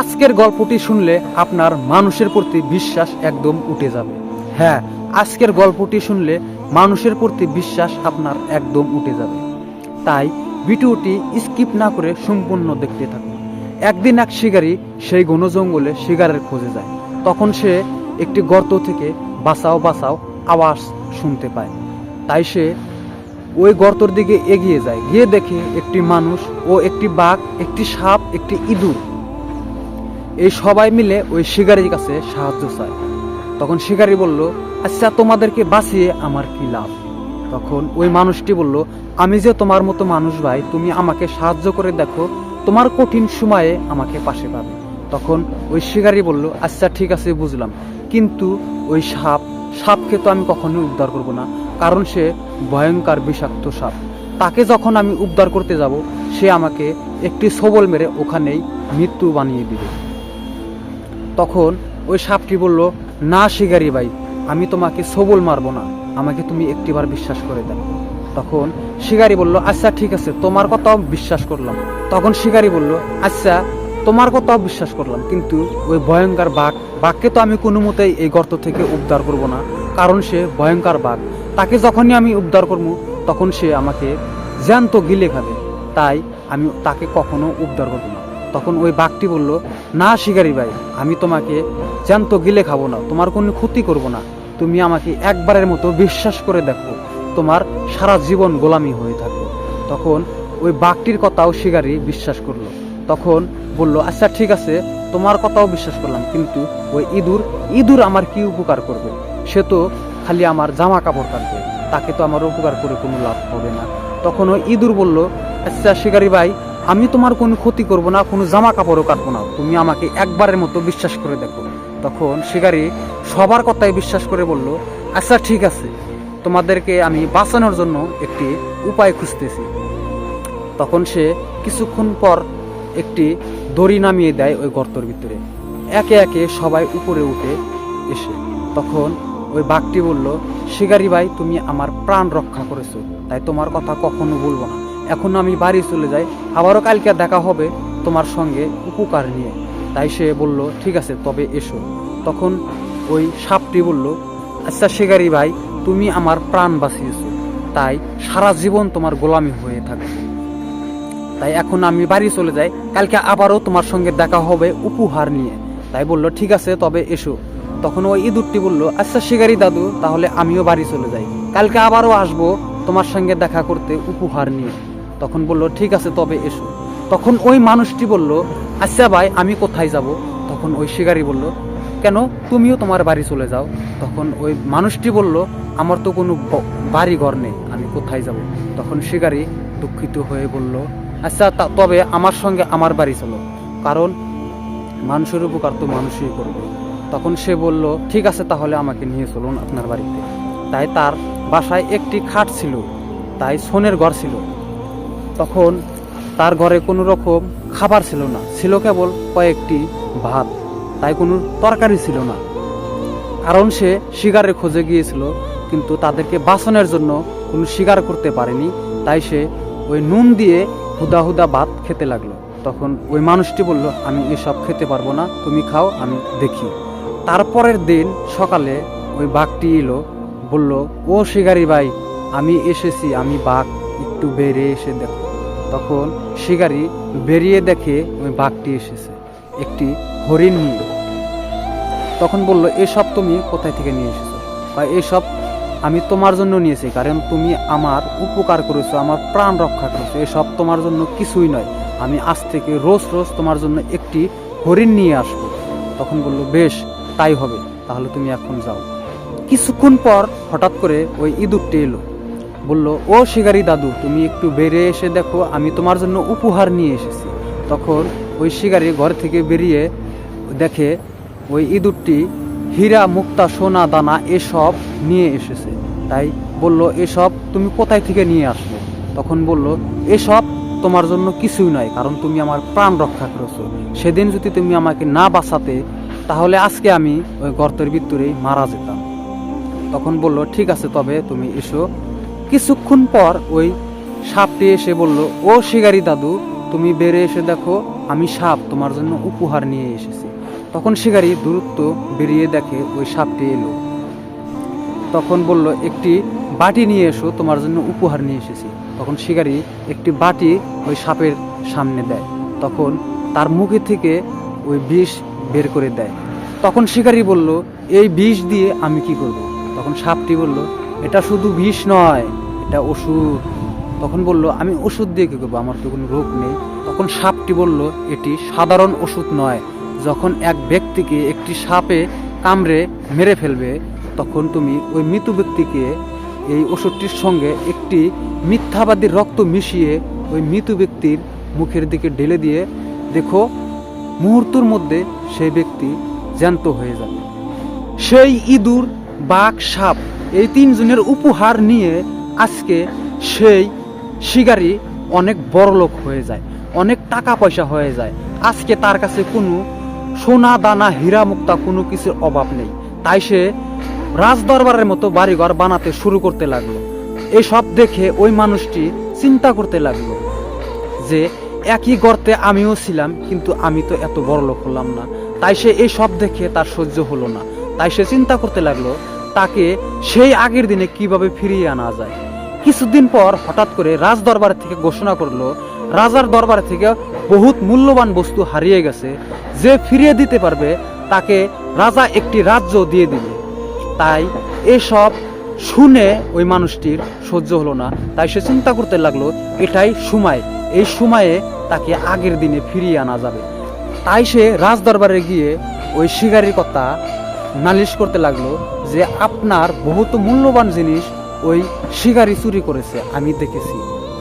আজকের গল্পটি শুনলে আপনার মানুষের প্রতি বিশ্বাস একদম উঠে যাবে। হ্যাঁ আজকের গল্পটি শুনলে মানুষের প্রতি বিশ্বাস আপনার একদম উঠে যাবে। তাই ভিডিওটি স্কিপ না করে সম্পূর্ণ দেখতে থাকুন। একদিন এক শিকারী সেই ঘন জঙ্গলে শিকারের খোঁজে যায়। তখন সে একটি গর্ত থেকে বাঁচাও বাঁচাও আওয়াজ শুনতে পায়। তাই সে ওই গর্তর দিকে এগিয়ে যায়। গিয়ে দেখে একটি মানুষ ও একটি বাঘ, একটি সাপ, একটি ইঁদুর এই সবাই মিলে ওই শিকারির কাছে সাহায্য চায়। তখন শিকারী বলল আচ্ছা তোমাদেরকে বাঁচিয়ে আমার কি লাভ? তখন ওই মানুষটি বলল, আমি যে তোমার মতো মানুষ ভাই, তুমি আমাকে সাহায্য করে দেখো, তোমার কঠিন সময়ে আমাকে পাশে পাবে। তখন ওই শিকারী বলল আচ্ছা ঠিক আছে, বুঝলাম। কিন্তু ওই সাপ, সাপকে তো আমি কখনোই উদ্ধার করব না, কারণ সে ভয়ঙ্কর বিষাক্ত সাপ। তাকে যখন আমি উদ্ধার করতে যাব, সে আমাকে একটি সবল মেরে ওখানেই মৃত্যু বানিয়ে দিবে। তখন ওই সাপটি বলল, না শিকারি ভাই, আমি তোমাকে সবল মারবো না, আমাকে তুমি একটিবার বিশ্বাস করে দাও। তখন শিকারি বলল আচ্ছা ঠিক আছে, তোমার কথাও বিশ্বাস করলাম। তখন শিকারি বলল আচ্ছা তোমার কথাও বিশ্বাস করলাম, কিন্তু ওই ভয়ঙ্কর বাঘ, বাঘকে তো আমি কোনো মতেই এই গর্ত থেকে উদ্ধার করব না, কারণ সে ভয়ঙ্কর বাঘ। তাকে যখনই আমি উদ্ধার করব, তখন সে আমাকে জ্যান্ত গিলে খাবে, তাই আমি তাকে কখনো উদ্ধার করব না। তখন ওই বাঘটি বলল, না শিকারি ভাই, আমি তোমাকে জ্যান্ত গিলে খাব না, তোমার কোনো ক্ষতি করব না। তুমি আমাকে একবারের মতো বিশ্বাস করে দেখো, তোমার সারা জীবন গোলামি হয়ে থাকবে। তখন ওই বাঘটির কথাও শিকারি বিশ্বাস করল। তখন বলল আচ্ছা ঠিক আছে, তোমার কথাও বিশ্বাস করলাম, কিন্তু ওই ইঁদুর ইঁদুর আমার কি উপকার করবে? সে তো খালি আমার জামা কাপড় কাটবে, তাকে তো আমার উপকার করে কোনো লাভ হবে না। তখন ওই ইঁদুর বলল আচ্ছা শিকারি ভাই আমি তোমার কোনো ক্ষতি করব না, কোনো জামা কাপড়ও কাটবো না। তুমি আমাকে একবারের মতো বিশ্বাস করে দেখো। তখন শিকারি সবার কথাই বিশ্বাস করে বলল আচ্ছা ঠিক আছে। তোমাদেরকে আমি বাঁচানোর জন্য একটি উপায় খুঁজতেছি। তখন সে কিছুক্ষণ পর একটি দড়ি নামিয়ে দেয় ওই গর্তর ভিতরে। একে একে সবাই উপরে উঠে এসে তখন ওই বাঘটি বলল, শিকারি ভাই, তুমি আমার প্রাণ রক্ষা করেছ, তাই তোমার কথা কখনো বলব না। এখন আমি বাড়ি চলে যাই। আবারও কালকে দেখা হবে তোমার সঙ্গে উপকার নিয়ে। তাই সে বলল, ঠিক আছে, তবে এসো। তখন ওই সাপটি বলল আচ্ছা শিকারি ভাই, তুমি আমার প্রাণ বাঁচিয়েছো। তাই সারা জীবন তোমার গোলামি হয়ে থাকবে তাই এখন আমি বাড়ি চলে যাই। কালকে আবারও তোমার সঙ্গে দেখা হবে উপহার নিয়ে। তাই বলল, ঠিক আছে, তবে এসো। তখন ওই ইঁদুরটি বলল আচ্ছা শিকারি দাদু, তাহলে আমিও বাড়ি চলে যাই। কালকে আবারও আসব তোমার সঙ্গে দেখা করতে উপহার নিয়ে। তখন বলল, ঠিক আছে, তবে এসো। তখন ওই মানুষটি বলল আচ্ছা ভাই, আমি কোথায় যাব? তখন ওই শিকারি বলল, কেন? তুমিও তোমার বাড়ি চলে যাও। তখন ওই মানুষটি বলল, আমার তো কোনো বাড়ি ঘর নেই, আমি কোথায় যাব? তখন শিকারি দুঃখিত হয়ে বলল আচ্ছা তবে আমার সঙ্গে আমার বাড়ি চলো, কারণ মানুষের উপকার তো মানুষই করবে। তখন সে বলল, ঠিক আছে, তাহলে আমাকে নিয়ে চলুন আপনার বাড়িতে। তাই তার বাসায় একটি খাট ছিল, তাই সোনের ঘর ছিল। তখন তার ঘরে কোনো রকম খাবার ছিল না। ছিল কেবল কয়েকটি ভাত। তাই কোনো তরকারি ছিল না। কারণ সে শিকারের খোঁজে গিয়েছিল, কিন্তু তাদেরকে বাঁচানোর জন্য কোনো শিকার করতে পারেনি। তাই সে ওই নুন দিয়ে হুদা হুদা ভাত খেতে লাগল। তখন ওই মানুষটি বলল, আমি এসব খেতে পারব না, তুমি খাও, আমি দেখি। তারপরের দিন সকালে ওই বাঘটি এলো, বলল, ও শিকারি ভাই, আমি এসেছি, আমি বাঘ একটু বেরিয়ে এসে দেখো। তখন শিকারি বেরিয়ে দেখে ওই বাঘটি এসেছে, একটি হরিণ নিয়ে তখন বলল, এসব তুমি কোথায় থেকে নিয়ে এসেছ? বা এসব আমি তোমার জন্য নিয়েছি, কারণ তুমি আমার উপকার করেছ, আমার প্রাণ রক্ষা করেছ। এসব তোমার জন্য কিছুই নয়। আমি আজ থেকে রোজ রোজ তোমার জন্য একটি হরিণ নিয়ে আসব। তখন বলল, বেশ, তাই হবে। তাহলে তুমি এখন যাও। কিছুক্ষণ পর হঠাৎ করে ওই ইঁদুরটি এলো। বলল, ও শিকারি দাদু, তুমি একটু বেরিয়ে এসে দেখো, আমি তোমার জন্য উপহার নিয়ে এসেছি। তখন ওই শিকারি ঘর থেকে বেরিয়ে দেখে ওই ইঁদুরটি হীরা, মুক্তা, সোনা, দানা এসব নিয়ে এসেছে। তাই বলল, এসব তুমি কোথায় থেকে নিয়ে আসলে? তখন বলল, এসব তোমার জন্য কিছুই নয়, কারণ তুমি আমার প্রাণ রক্ষা করেছ। সেদিন যদি তুমি আমাকে না বাঁচাতে, তাহলে আজকে আমি ওই গর্তের ভিতরেই মারা যেতাম। তখন বলল, ঠিক আছে, তবে তুমি এসো কিছুক্ষণ পর ওই সাপটি এসে বলল, ও শিকারি দাদু, তুমি বেড়ে এসে দেখো, আমি সাপ তোমার জন্য উপহার নিয়ে এসেছি। তখন শিকারী দূরত্ব বেরিয়ে দেখে ওই সাপটি এলো। তখন বলল, একটি বাটি নিয়ে এসো, তোমার জন্য উপহার নিয়ে এসেছি। তখন শিকারী একটি বাটি ওই সাপের সামনে দেয়। তখন তার মুখে থেকে ওই বিষ বের করে দেয়। তখন শিকারী বলল, এই বিষ দিয়ে আমি কি করব? তখন সাপটি বলল, এটা শুধু বিষ নয় এটা ওষুধ। তখন বলল, আমি ওষুধ দিয়ে কি করব? আমার তো কোনো রোগ নেই। তখন সাপটি বলল, এটি সাধারণ ওষুধ নয়। যখন এক ব্যক্তিকে একটি সাপে কামড়ে মেরে ফেলবে, তখন তুমি ওই মৃত ব্যক্তিকে এই ওষুধটির সঙ্গে একটি মিথ্যাবাদীর রক্ত মিশিয়ে ওই মৃত ব্যক্তির মুখের দিকে ঢেলে দিয়ে দেখো, মুহূর্তের মধ্যে সেই ব্যক্তি জ্যান্ত হয়ে যাবে। সেই ইঁদুর, বাঘ, সাপ এই তিনজনের উপহার নিয়ে আজকে সেই শিকারী অনেক বড়লোক হয়ে যায়, অনেক টাকা পয়সা হয়ে যায়। আজকে তার কাছে কোনো সোনা দানা, হীরা মুক্তা কোনো কিছুর অভাব নেই। তাই সে রাজদরবারের মতো বাড়িঘর বানাতে শুরু করতে লাগল। এসব দেখে ওই মানুষটি চিন্তা করতে লাগল যে, একই গর্তে আমিও ছিলাম, কিন্তু আমি তো এত বড় লোক হলাম না। তাই সে এই সব দেখে তার সহ্য হলো না। তাই সে চিন্তা করতে লাগল তাকে সেই আগের দিনে কীভাবে ফিরিয়ে আনা যায়? কিছুদিন পর হঠাৎ করে রাজ দরবার থেকে ঘোষণা করল, রাজার দরবার থেকে বহুত মূল্যবান বস্তু হারিয়ে গেছে, যে ফিরিয়ে দিতে পারবে তাকে রাজা একটি রাজ্য দিয়ে দিবে। তাই এসব শুনে ওই মানুষটির সহ্য হলো না। তাই সে চিন্তা করতে লাগল, এটাই সময়, এই সময়ে তাকে আগের দিনে ফিরিয়ে আনা যাবে। তাই সে রাজদরবারে গিয়ে ওই শিকারির কথা নালিশ করতে লাগল যে আপনার বহুত মূল্যবান জিনিস ওই শিকারি চুরি করেছে, আমি দেখেছি।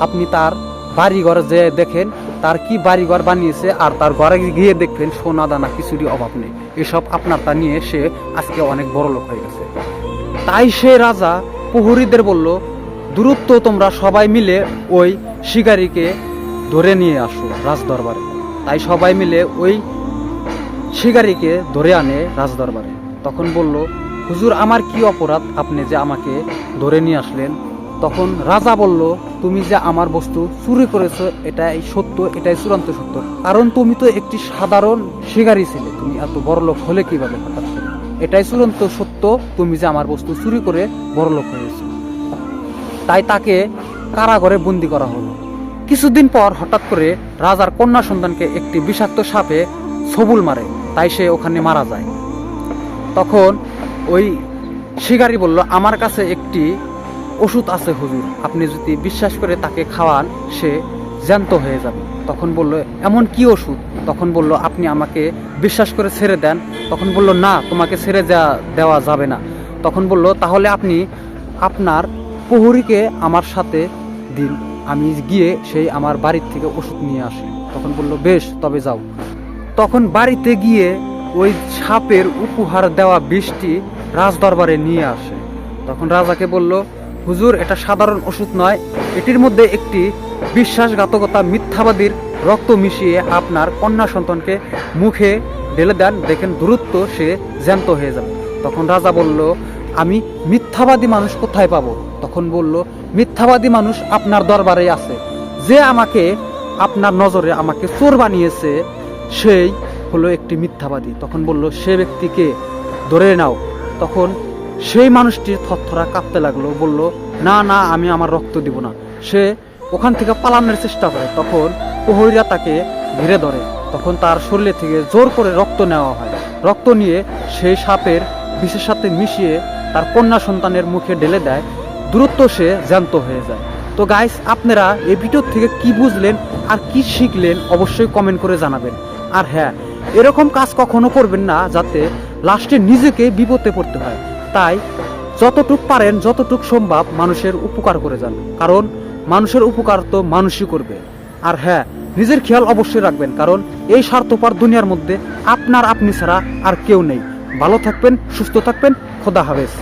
আপনি তার বাড়িঘর যে দেখেন, তার কি বাড়িঘর বানিয়েছে আর তার ঘরে গিয়ে দেখবেন সোনা দানা কিছুরই অভাব নেই। এসব আপনার তা নিয়ে সে আজকে অনেক বড় লোক হয়ে গেছে। তাই সে রাজা প্রহরীদের বলল দূরত্ব তোমরা সবাই মিলে ওই শিকারীকে ধরে নিয়ে আসো রাজদরবারে। তাই সবাই মিলে ওই শিকারীকে ধরে আনে রাজদরবারে। তখন বলল হুজুর, আমার কি অপরাধ? আপনি যে আমাকে ধরে নিয়ে আসলেন। তখন রাজা বলল, তুমি যে আমার বস্তু চুরি করেছ, এটাই সত্য, এটাই চূড়ান্ত সত্য। কারণ তুমি তো একটি সাধারণ শিকারী ছিলে। তুমি এত বড় লোক হলে কীভাবে হঠাৎ এটাই চূড়ান্ত সত্য, তুমি যে আমার বস্তু চুরি করে বড় লোক হয়েছো। তাই তাকে কারাগারে বন্দি করা হলো। কিছুদিন পর হঠাৎ করে রাজার কন্যা সন্তানকে একটি বিষাক্ত সাপে সবুল মারে। তাই সে ওখানে মারা যায়। তখন ওই শিকারী বলল, আমার কাছে একটি ওষুধ আছে হুজুর। আপনি যদি বিশ্বাস করে তাকে খাওয়ান, সে জ্যান্ত হয়ে যাবে। তখন বলল, এমন কি ওষুধ? তখন বলল, আপনি আমাকে বিশ্বাস করে ছেড়ে দেন। তখন বলল, না, তোমাকে ছেড়ে দেওয়া দেওয়া যাবে না। তখন বলল, তাহলে আপনি আপনার প্রহরীকে আমার সাথে দিন। আমি গিয়ে সেই আমার বাড়ির থেকে ওষুধ নিয়ে আসি। তখন বলল, বেশ, তবে যাও। তখন বাড়িতে গিয়ে ওই সাপের উপহার দেওয়া বিষটি রাজদরবারে নিয়ে আসে। তখন রাজাকে বলল, হুজুর, এটা সাধারণ ওষুধ নয়। এটির মধ্যে একটি বিশ্বাসঘাতকতা মিথ্যাবাদীর রক্ত মিশিয়ে আপনার কন্যা সন্তানকে মুখে ঢেলে দেন। দেখেন দূরত্ব, সে জ্যান্ত হয়ে যাবে। তখন রাজা বলল, আমি মিথ্যাবাদী মানুষ কোথায় পাবো? তখন বলল, মিথ্যাবাদী মানুষ আপনার দরবারে আছে। যে আমাকে আপনার নজরে আমাকে চোর বানিয়েছে, সেই হলো একটি মিথ্যাবাদী। তখন বলল, সে ব্যক্তিকে ধরে নাও। তখন সেই মানুষটির থরথরা কাঁপতে লাগল, বলল, না না, আমি আমার রক্ত দিব না। সে ওখান থেকে পালানোর চেষ্টা করে। তখন প্রহরীরা তাকে ঘিরে ধরে। তখন তার শরীরে থেকে জোর করে রক্ত নেওয়া হয়। রক্ত নিয়ে সেই সাপের বিষের সাথে মিশিয়ে তার কন্যা সন্তানের মুখে ঢেলে দেয়। দূরত্ব সে জ্যান্ত হয়ে যায়। তো গাইস আপনারা এই ভিডিও থেকে কি বুঝলেন আর কি শিখলেন অবশ্যই কমেন্ট করে জানাবেন। আর হ্যাঁ এরকম কাজ কখনো করবেন না যাতে লাস্টে নিজেকে বিপদে পড়তে হয়। তাই যতটুক পারেন, যতটুক সম্ভব মানুষের উপকার করে যান। কারণ মানুষের উপকার তো মানুষই করবে। আর হ্যাঁ নিজের খেয়াল অবশ্যই রাখবেন, কারণ এই স্বার্থপর দুনিয়ার মধ্যে আপনার আপনি ছাড়া আর কেউ নেই। ভালো থাকবেন, সুস্থ থাকবেন, খোদা হাফেজ।